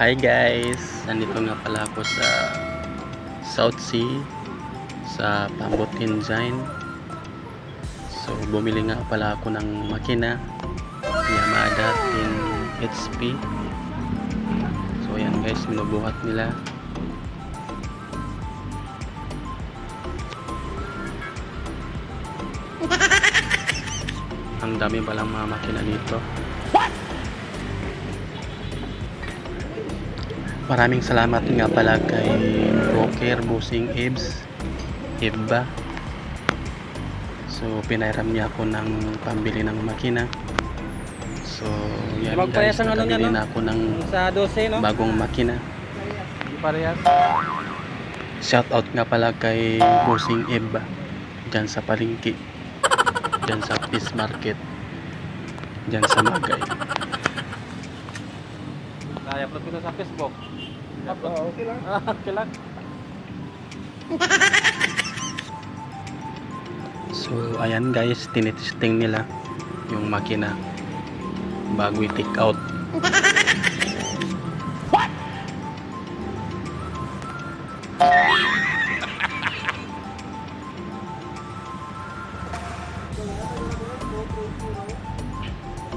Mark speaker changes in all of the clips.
Speaker 1: Hi guys! Nandito nga pala ako sa South Sea sa Pambot Engine. So bumili nga pala ako ng makina Yamada 10 HP. So ayan guys, minubuhat nila. Ang dami palang mga makina dito. Maraming salamat nga pala kay Broker Busing Ibs Ibba So pinairam niya ako ng pambili ng makina So yan guys,
Speaker 2: ano
Speaker 1: nakabili
Speaker 2: no?
Speaker 1: na ako ng
Speaker 2: Sa 12, no?
Speaker 1: bagong makina
Speaker 2: parehas.
Speaker 1: Shout out nga pala kay Busing Ibba Diyan sa Palingki Diyan sa Fish Market Diyan sa Magay
Speaker 2: Nai-upload ko sa Facebook. Upload. okay lang. Ah, okay lang.
Speaker 1: So ayan guys, tinitesting nila yung makina bago i-take out.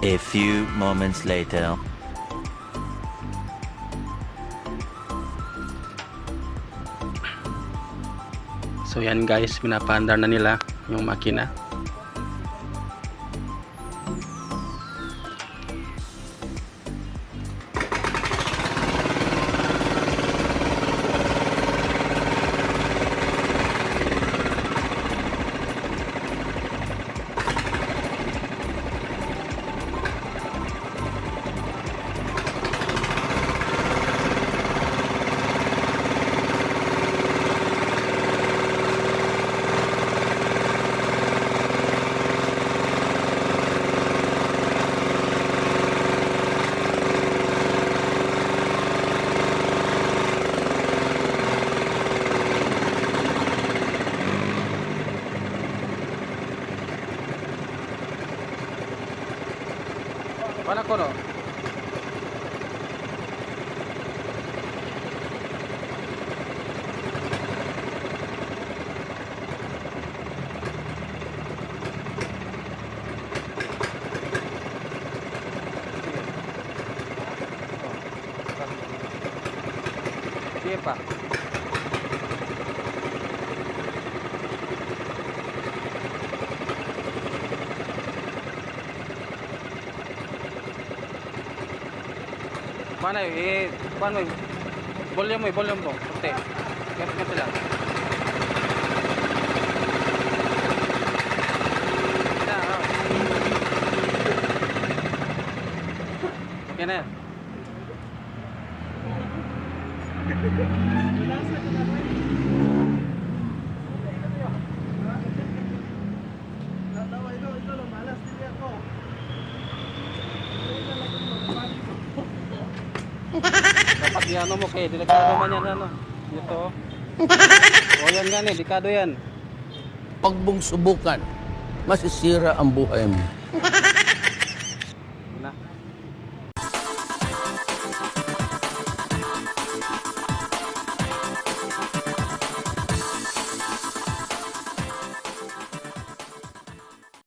Speaker 3: A few moments later.
Speaker 1: So yan guys, pinapandar na nila yung makina.
Speaker 2: Wala ko, no? Mana eh, kuan mo. Volume mo, volume mo. Kunti. Ganti ganti lang. Na. Yan na. yan. Dapat di ano mo kay delikado man yan ano. Ito. O yan nga ni, delikado yan.
Speaker 4: Pag mong subukan, masisira ang buhay mo.